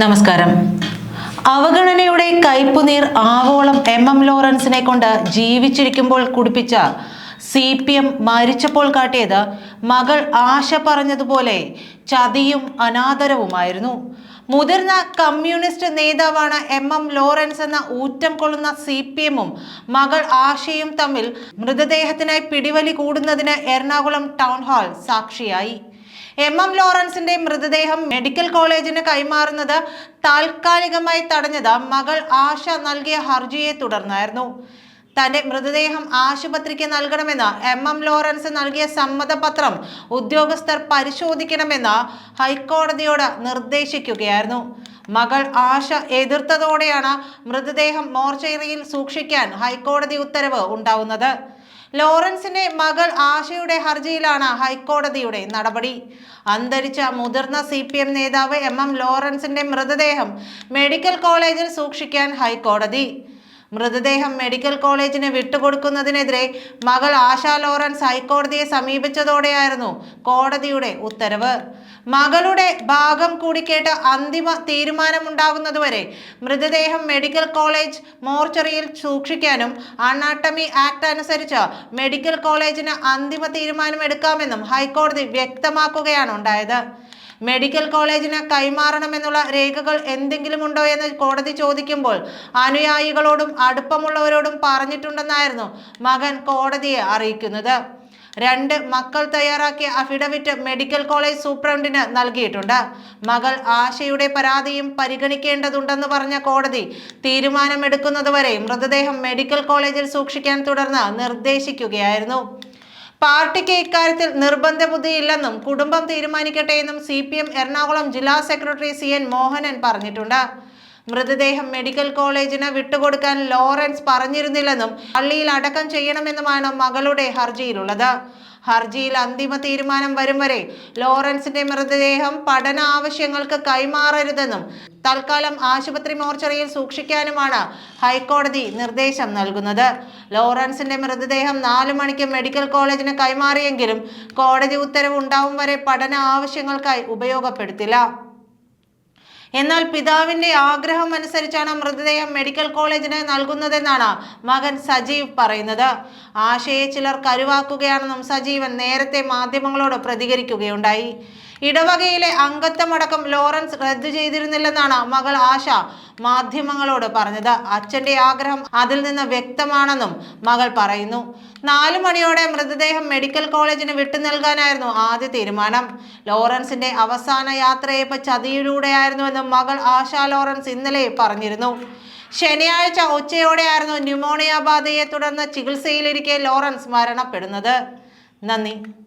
നമസ്കാരം. അവഗണനയുടെ കയ്പുനീർ ആവോളം M M ലോറൻസിനെ കൊണ്ട് ജീവിച്ചിരിക്കുമ്പോൾ കുടിപ്പിച്ച സി പി എം മരിച്ചപ്പോൾ കാട്ടിയത് മകൾ ആശ പറഞ്ഞതുപോലെ ചതിയും അനാദരവുമായിരുന്നു. മുതിർന്ന കമ്മ്യൂണിസ്റ്റ് നേതാവാണ് എം എം ലോറൻസ് എന്ന ഊറ്റം കൊള്ളുന്ന സി പി എമ്മും മകൾ ആശയും തമ്മിൽ മൃതദേഹത്തിനായി പിടിവലി കൂടുന്നതിന് എറണാകുളം ടൗൺ ഹാൾ സാക്ഷിയായി. എം എം ലോറൻസിന്റെ മൃതദേഹം മെഡിക്കൽ കോളേജിന് കൈമാറുന്നത് താൽക്കാലികമായി തടഞ്ഞത് മകൾ ആശ നൽകിയ ഹർജിയെ തുടർന്നായിരുന്നു. തന്റെ മൃതദേഹം ആശുപത്രിക്ക് നൽകണമെന്ന് എം എം ലോറൻസ് നൽകിയ സമ്മതപത്രം ഉദ്യോഗസ്ഥർ പരിശോധിക്കണമെന്ന് ഹൈക്കോടതിയോട് നിർദ്ദേശിക്കുകയായിരുന്നു. മകൾ ആശ എതിർത്തതോടെയാണ് മൃതദേഹം മോർച്ചറിയിൽ സൂക്ഷിക്കാൻ ഹൈക്കോടതി ഉത്തരവ് ഉണ്ടാവുന്നത്. ലോറൻസിന്റെ മകൾ ആശയുടെ ഹർജിയിലാണ് ഹൈക്കോടതിയുടെ നടപടി. അന്തരിച്ച മുതിർന്ന സി പി എം നേതാവ് എം എം ലോറൻസിന്റെ മൃതദേഹം മെഡിക്കൽ കോളേജിൽ സൂക്ഷിക്കാൻ ഹൈക്കോടതി. മൃതദേഹം മെഡിക്കൽ കോളേജിന് വിട്ടുകൊടുക്കുന്നതിനെതിരെ മകൾ ആശ ലോറൻസ് ഹൈക്കോടതിയെ സമീപിച്ചതോടെയായിരുന്നു കോടതിയുടെ ഉത്തരവ്. മകളുടെ ഭാഗം കൂടി കേട്ട് അന്തിമ തീരുമാനമുണ്ടാകുന്നതുവരെ മൃതദേഹം മെഡിക്കൽ കോളേജ് മോർച്ചറിയിൽ സൂക്ഷിക്കാനും അണാട്ടമി ആക്ട് അനുസരിച്ച് മെഡിക്കൽ കോളേജിന് അന്തിമ തീരുമാനമെടുക്കാമെന്നും ഹൈക്കോടതി വ്യക്തമാക്കുകയാണ് ഉണ്ടായത്. മെഡിക്കൽ കോളേജിന് കൈമാറണമെന്നുള്ള രേഖകൾ എന്തെങ്കിലും ഉണ്ടോ എന്ന് കോടതി ചോദിക്കുമ്പോൾ അനുയായികളോടും അടുപ്പമുള്ളവരോടും പറഞ്ഞിട്ടുണ്ടെന്നായിരുന്നു മകൻ കോടതിയെ അറിയിക്കുന്നത്. രണ്ട് മക്കൾ തയ്യാറാക്കിയ അഫിഡവിറ്റ് മെഡിക്കൽ കോളേജ് സൂപ്രണ്ടിന് നൽകിയിട്ടുണ്ട്. മകൾ ആശയുടെ പരാതിയും പരിഗണിക്കേണ്ടതുണ്ടെന്ന് പറഞ്ഞ കോടതി തീരുമാനമെടുക്കുന്നതുവരെ മൃതദേഹം മെഡിക്കൽ കോളേജിൽ സൂക്ഷിക്കാൻ തുടർന്ന് നിർദ്ദേശിക്കുകയായിരുന്നു. പാർട്ടിക്ക് ഇക്കാര്യത്തിൽ നിർബന്ധ ബുദ്ധിയില്ലെന്നും കുടുംബം തീരുമാനിക്കട്ടെ എന്നും സി എറണാകുളം ജില്ലാ സെക്രട്ടറി സി മോഹനൻ പറഞ്ഞിട്ടുണ്ട്. മൃതദേഹം മെഡിക്കൽ കോളേജിന് വിട്ടുകൊടുക്കാൻ ലോറൻസ് പറഞ്ഞിരുന്നില്ലെന്നും പള്ളിയിൽ അടക്കം ചെയ്യണമെന്നുമാണ് മകളുടെ ഹർജിയിലുള്ളത്. ഹർജിയിൽ അന്തിമ തീരുമാനം വരും വരെ ലോറൻസിന്റെ മൃതദേഹം പഠന ആവശ്യങ്ങൾക്ക് കൈമാറരുതെന്നും തൽക്കാലം ആശുപത്രി മോർച്ചറിയിൽ സൂക്ഷിക്കാനുമാണ് ഹൈക്കോടതി നിർദ്ദേശം നൽകുന്നത്. ലോറൻസിന്റെ മൃതദേഹം നാലു മണിക്ക് മെഡിക്കൽ കോളേജിന് കൈമാറിയെങ്കിലും കോടതി ഉത്തരവ് ഉണ്ടാവും വരെ പഠന ആവശ്യങ്ങൾക്കായി ഉപയോഗപ്പെടുത്തില്ല. എന്നാൽ പിതാവിന്റെ ആഗ്രഹം അനുസരിച്ചാണ് മൃതദേഹം മെഡിക്കൽ കോളേജിന് നൽകുന്നതെന്നാണ് മകൻ സജീവ് പറയുന്നത്. ആശയെ ചിലർ കരുവാക്കുകയാണെന്നും സജീവൻ നേരത്തെ മാധ്യമങ്ങളോട് പ്രതികരിക്കുകയുണ്ടായി. ഇടവകയിലെ അംഗത്വമടക്കം ലോറൻസ് റദ്ദു ചെയ്തിരുന്നില്ലെന്നാണ് മകൾ ആശ മാധ്യമങ്ങളോട് പറഞ്ഞത്. അച്ഛന്റെ ആഗ്രഹം അതിൽ നിന്ന് വ്യക്തമാണെന്നും മകൾ പറയുന്നു. നാലു മണിയോടെ മൃതദേഹം മെഡിക്കൽ കോളേജിന് വിട്ടു നൽകാനായിരുന്നു ആദ്യ തീരുമാനം. ലോറൻസിന്റെ അവസാന യാത്രയപ്പ് ചതിയിലൂടെയായിരുന്നുവെന്നും മകൾ ആശ ലോറൻസ് ഇന്നലെ പറഞ്ഞിരുന്നു. ശനിയാഴ്ച ഉച്ചയോടെയായിരുന്നു ന്യൂമോണിയ ബാധയെ തുടർന്ന് ചികിത്സയിലിരിക്കെ ലോറൻസ് മരണപ്പെടുന്നത്. നന്ദി.